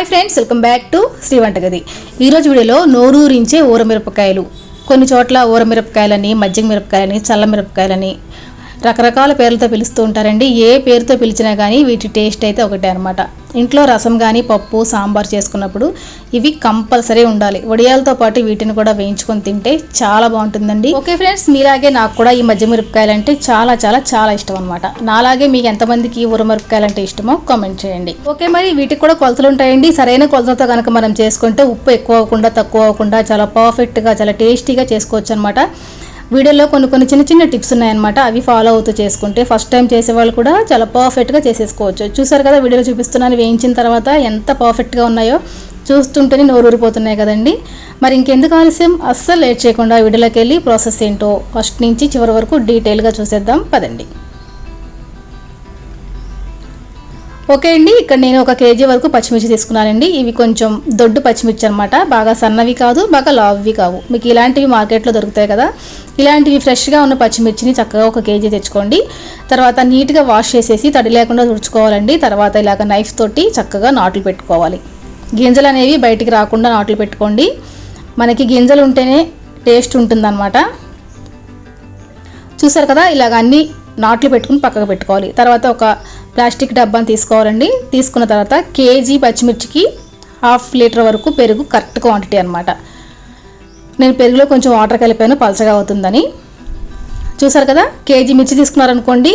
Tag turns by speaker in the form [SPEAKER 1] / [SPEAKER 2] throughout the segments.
[SPEAKER 1] Hi friends welcome back to Shri Vantagadi. ఈరోజు వీడియోలో నోరూరించే ఊరమిరపకాయలు. కొన్ని చోట్ల ఊరమిరపకాయలని మజ్జిగ మిరపకాయలని చల్ల మిరపకాయలని రకరకాల పేర్లతో పిలుస్తూ ఉంటారండి. ఏ పేరుతో పిలిచినా కానీ వీటి టేస్ట్ అయితే ఒకటే అనమాట ఇంట్లో రసం కానీ పప్పు సాంబార్ చేసుకున్నప్పుడు ఇవి కంపల్సరీ ఉండాలి. వడియాలతో పాటు వీటిని కూడా వేయించుకొని తింటే చాలా బాగుంటుందండి. ఓకే ఫ్రెండ్స్ మీలాగే నాకు కూడా ఈ మధ్య మిరపకాయలు అంటే చాలా చాలా చాలా ఇష్టం అనమాట నాలాగే మీకు ఎంతమందికి ఉరమిరపకాయలు అంటే ఇష్టమో కామెంట్ చేయండి. ఓకే మరి వీటికి కూడా కొలతలు ఉంటాయండి. సరైన కొలతలతో కనుక మనం చేసుకుంటే ఉప్పు ఎక్కువ అవ్వకుండా తక్కువ అవ్వకుండా చాలా పర్ఫెక్ట్గా చాలా టేస్టీగా చేసుకోవచ్చు అనమాట వీడియోలో కొన్ని కొన్ని చిన్న చిన్న టిప్స్ ఉన్నాయన్నమాట. అవి ఫాలో అవుతూ చేసుకుంటే ఫస్ట్ టైం చేసే వాళ్ళు కూడా చాలా పర్ఫెక్ట్గా చేసేసుకోవచ్చు. చూసారు కదా వీడియోలో చూపిస్తున్నాను వేయించిన తర్వాత ఎంత పర్ఫెక్ట్గా ఉన్నాయో చూస్తుంటేనే నోరూరిపోతున్నాయి కదండి. మరి ఇంకెందుకు ఆలస్యం? అస్సలు లేట్ చేయకుండా వీడియోలోకి వెళ్ళి ప్రాసెస్ ఏంటో ఫస్ట్ నుంచి చివరి వరకు డీటెయిల్గా చూసేద్దాం. పదండి. ఓకే అండి ఇక్కడ నేను ఒక కేజీ వరకు పచ్చిమిర్చి తీసుకున్నానండి. ఇవి కొంచెం దొడ్డు పచ్చిమిర్చి అనమాట బాగా సన్నవి కాదు బాగా లావ్వి కావు. మీకు ఇలాంటివి మార్కెట్లో దొరుకుతాయి కదా. ఇలాంటివి ఫ్రెష్గా ఉన్న పచ్చిమిర్చిని చక్కగా ఒక కేజీ తెచ్చుకోండి. తర్వాత నీట్గా వాష్ చేసేసి తడి లేకుండా తుడుచుకోవాలండి. తర్వాత ఇలాగ నైఫ్ తోటి చక్కగా నాట్లు పెట్టుకోవాలి. గింజలు అనేవి బయటికి రాకుండా నాట్లు పెట్టుకోండి. మనకి గింజలు ఉంటేనే టేస్ట్ ఉంటుందన్నమాట. చూసారు కదా ఇలాగ అన్ని నాట్లు పెట్టుకుని పక్కకు పెట్టుకోవాలి. తర్వాత ఒక ప్లాస్టిక్ డబ్బాని తీసుకోవాలండి. తీసుకున్న తర్వాత కేజీ పచ్చిమిర్చికి హాఫ్ లీటర్ వరకు పెరుగు కరెక్ట్ క్వాంటిటీ అనమాట నేను పెరుగులో కొంచెం వాటర్ కలిపాను పలచగా అవుతుందని. చూసారు కదా కేజీ మిర్చి తీసుకున్నారనుకోండి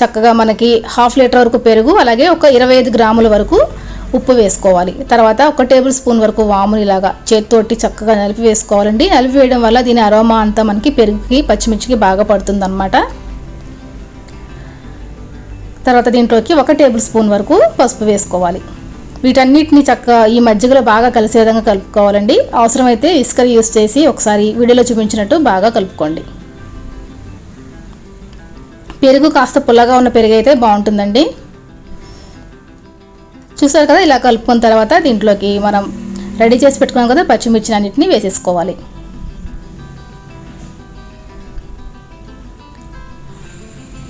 [SPEAKER 1] చక్కగా మనకి హాఫ్ లీటర్ వరకు పెరుగు అలాగే ఒక ఇరవై ఐదు గ్రాముల వరకు ఉప్పు వేసుకోవాలి. తర్వాత ఒక టేబుల్ స్పూన్ వరకు వాముని ఇలాగా చేతితోటి చక్కగా నలిపి వేసుకోవాలండి. నలిపి వేయడం వల్ల దీని అరోమా అంతా మనకి పెరుగుకి పచ్చిమిర్చికి బాగా పడుతుంది అనమాట తర్వాత దీంట్లోకి ఒక టేబుల్ స్పూన్ వరకు పసుపు వేసుకోవాలి. వీటన్నిటిని చక్కగా ఈ మజ్జిగలో బాగా కలిసే విధంగా కలుపుకోవాలండి. అవసరమైతే ఇసుక యూస్ చేసి ఒకసారి వీడియోలో చూపించినట్టు బాగా కలుపుకోండి. పెరుగు కాస్త పుల్లగా ఉన్న పెరుగు అయితే బాగుంటుందండి. చూసారు కదా ఇలా కలుపుకున్న తర్వాత దీంట్లోకి మనం రెడీ చేసి పెట్టుకున్నాం కదా పచ్చిమిర్చి అన్నిటిని వేసేసుకోవాలి.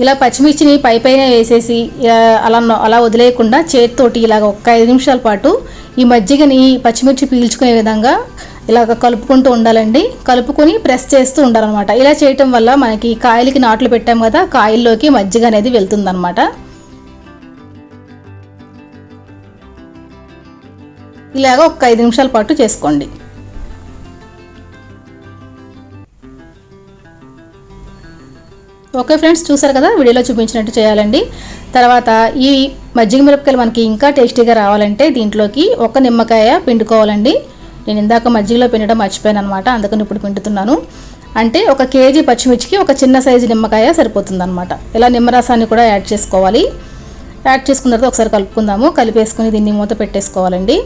[SPEAKER 1] ఇలా పచ్చిమిర్చిని పై పైన వేసేసి అలా అలా వదిలేయకుండా చేతితోటి ఇలాగ ఒక్క ఐదు నిమిషాల పాటు ఈ మజ్జిగని పచ్చిమిర్చి పీల్చుకునే విధంగా ఇలాగ కలుపుకుంటూ ఉండాలండి. కలుపుకొని ప్రెస్ చేస్తూ ఉండాలన్నమాట. ఇలా చేయటం వల్ల మనకి కాయలకి నాట్లు పెట్టాం కదా కాయల్లోకి మజ్జిగ అనేది వెళ్తుందన్నమాట. ఇలాగ ఒక ఐదు నిమిషాల పాటు చేసుకోండి. ఓకే ఫ్రెండ్స్ చూసారు కదా? వీడియోలో చూపించినట్టు చేయాలండి. తర్వాత ఈ మజ్జిగ మిరపకాయలు మనకి ఇంకా టేస్టీగా రావాలంటే దీంట్లోకి ఒక నిమ్మకాయ పిండుకోవాలండి. నేను ఇందాక మజ్జిగలో పిండడం మర్చిపోయాను అనమాట అందుకని ఇప్పుడు పిండుతున్నాను. అంటే ఒక కేజీ పచ్చిమిర్చికి ఒక చిన్న సైజు నిమ్మకాయ సరిపోతుంది అనమాట ఇలా నిమ్మరసాన్ని కూడా యాడ్ చేసుకోవాలి. యాడ్ చేసుకున్న తర్వాత ఒకసారి కలుపుకుందాము. కలిపేసుకుని దీన్ని మూత పెట్టేసుకోవాలండి.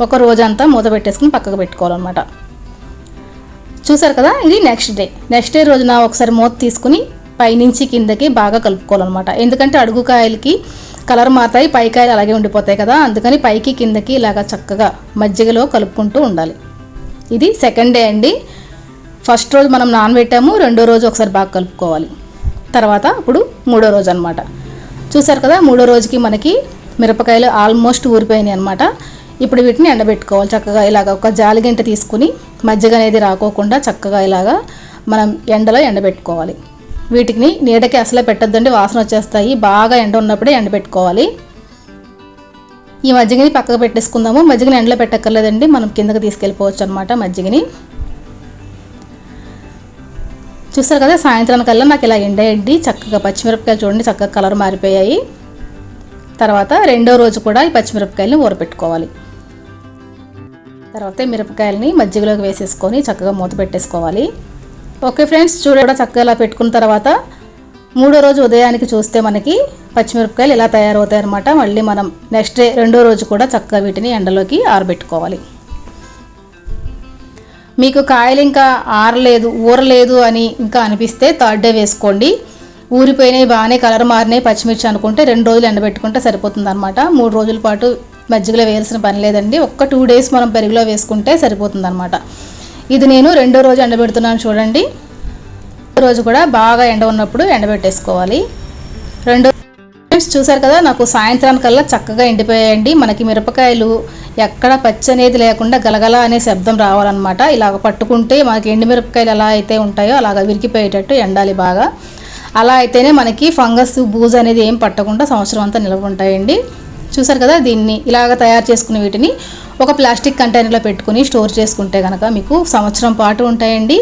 [SPEAKER 1] ఒక రోజంతా మూత పెట్టేసుకుని పక్కకు పెట్టుకోవాలన్నమాట. చూసారు కదా? ఇది నెక్స్ట్ డే. నెక్స్ట్ డే రోజున ఒకసారి మూత తీసుకుని పైనుంచి కిందకి బాగా కలుపుకోవాలన్నమాట. ఎందుకంటే అడుగు కాయలకి కలర్ మారుతాయి పైకాయలు అలాగే ఉండిపోతాయి కదా. అందుకని పైకి కిందకి ఇలాగా చక్కగా మజ్జిగలో కలుపుకుంటూ ఉండాలి. ఇది సెకండ్ డే అండి. ఫస్ట్ రోజు మనం నానబెట్టాము రెండో రోజు ఒకసారి బాగా కలుపుకోవాలి. తర్వాత ఇప్పుడు మూడో రోజు అనమాట చూసారు కదా మూడో రోజుకి మనకి మిరపకాయలు ఆల్మోస్ట్ ఊరిపోయినాయి అనమాట ఇప్పుడు వీటిని ఎండబెట్టుకోవాలి. చక్కగా ఇలాగ ఒక జాలిగంట తీసుకుని మజ్జిగ అనేది రాకోకుండా చక్కగా ఇలాగా మనం ఎండలో ఎండబెట్టుకోవాలి. వీటిని నీడకి అసలే పెట్టద్దండి వాసన వచ్చేస్తాయి. బాగా ఎండ ఉన్నప్పుడే ఎండ పెట్టుకోవాలి. ఈ మజ్జిగని పక్కకు పెట్టేసుకుందాము. మజ్జిగని ఎండలో పెట్టక్కర్లేదండి మనం కిందకి తీసుకెళ్ళిపోవచ్చు అనమాట మజ్జిగని. చూస్తారు కదా సాయంత్రానికల్లా నాకు ఇలా ఎండేయండి. చక్కగా పచ్చిమిరపకాయలు చూడండి చక్కగా కలర్ మారిపోయాయి. తర్వాత రెండో రోజు కూడా ఈ పచ్చిమిరపకాయలని ఊరపెట్టుకోవాలి తర్వాత మిరపకాయలని మజ్జిగలోకి వేసేసుకొని చక్కగా మూత పెట్టేసుకోవాలి. ఓకే ఫ్రెండ్స్ చూడ చక్కగా ఇలా పెట్టుకున్న తర్వాత మూడో రోజు ఉదయానికి చూస్తే మనకి పచ్చిమిరపకాయలు ఇలా తయారవుతాయి అనమాట మళ్ళీ మనం నెక్స్ట్ డే రెండో రోజు కూడా చక్కగా వీటిని ఎండలోకి ఆరబెట్టుకోవాలి. మీకు కాయలు ఇంకా ఆరలేదు ఊరలేదు అని ఇంకా అనిపిస్తే థర్డ్ డే వేసుకోండి. ఊరిపోయినాయి బాగానే కలర్ మారినాయి పచ్చిమిర్చి అనుకుంటే రెండు రోజులు ఎండబెట్టుకుంటే సరిపోతుంది అనమాట మూడు రోజుల పాటు మజ్జిగలో వేయాల్సిన పని లేదండి. ఒక్క టూ డేస్ మనం పెరుగులో వేసుకుంటే సరిపోతుంది అనమాట ఇది నేను రెండో రోజు ఎండబెడుతున్నాను చూడండి. రోజు కూడా బాగా ఎండ ఉన్నప్పుడు ఎండబెట్టేసుకోవాలి. రెండో ఫ్రెండ్స్ చూసారు కదా నాకు సాయంత్రానికల్లా చక్కగా ఎండిపోయాయండి. మనకి మిరపకాయలు ఎక్కడ పచ్చి అనేది లేకుండా గలగల అనే శబ్దం రావాలన్నమాట. ఇలాగ పట్టుకుంటే మనకి ఎండు మిరపకాయలు ఎలా అయితే ఉంటాయో అలాగ విరిగిపోయేటట్టు ఎండాలి బాగా. అలా అయితేనే మనకి ఫంగస్ బూజు అనేది ఏం పట్టకుండా సంవత్సరం అంతా నిలవ ఉంటాయండి. చూసారు కదా దీన్ని ఇలాగ తయారు చేసుకున్న వీటిని ఒక ప్లాస్టిక్ కంటైనర్లో పెట్టుకుని స్టోర్ చేసుకుంటే కనుక మీకు సంవత్సరం పాటు ఉంటాయండి.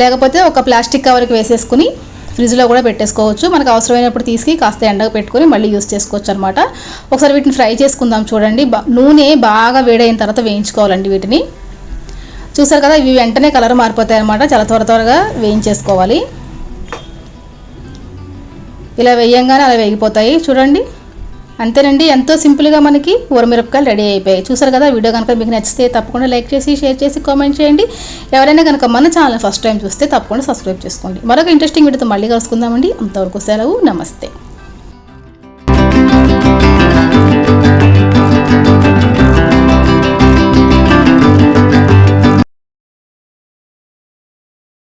[SPEAKER 1] లేకపోతే ఒక ప్లాస్టిక్ కవర్కి వేసేసుకుని ఫ్రిడ్జ్లో కూడా పెట్టేసుకోవచ్చు. మనకు అవసరమైనప్పుడు తీసుకు కాస్త ఎండగా పెట్టుకొని మళ్ళీ యూస్ చేసుకోవచ్చు అనమాట ఒకసారి వీటిని ఫ్రై చేసుకుందాం చూడండి. నూనె బాగా వేడైన తర్వాత వేయించుకోవాలండి వీటిని. చూసారు కదా ఇవి వెంటనే కలర్ మారిపోతాయి అనమాట చాలా త్వర త్వరగా వేయించేసుకోవాలి. ఇలా వేయంగానే అలా వేగిపోతాయి. చూడండి. అంతేనండి ఎంతో సింపుల్గా మనకి ఊరమిరపకాయలు రెడీ అయిపోయాయి. చూసారు కదా వీడియో కనుక మీకు నచ్చితే తప్పకుండా లైక్ చేసి షేర్ చేసి కామెంట్ చేయండి. ఎవరైనా కనుక మన ఛానల్ ఫస్ట్ టైం చూస్తే తప్పకుండా సబ్స్క్రైబ్ చేసుకోండి. మరొక ఇంట్రెస్టింగ్ వీడియోతో మళ్ళీ కలుసుకుందామండి. అంతవరకు సెలవు నమస్తే.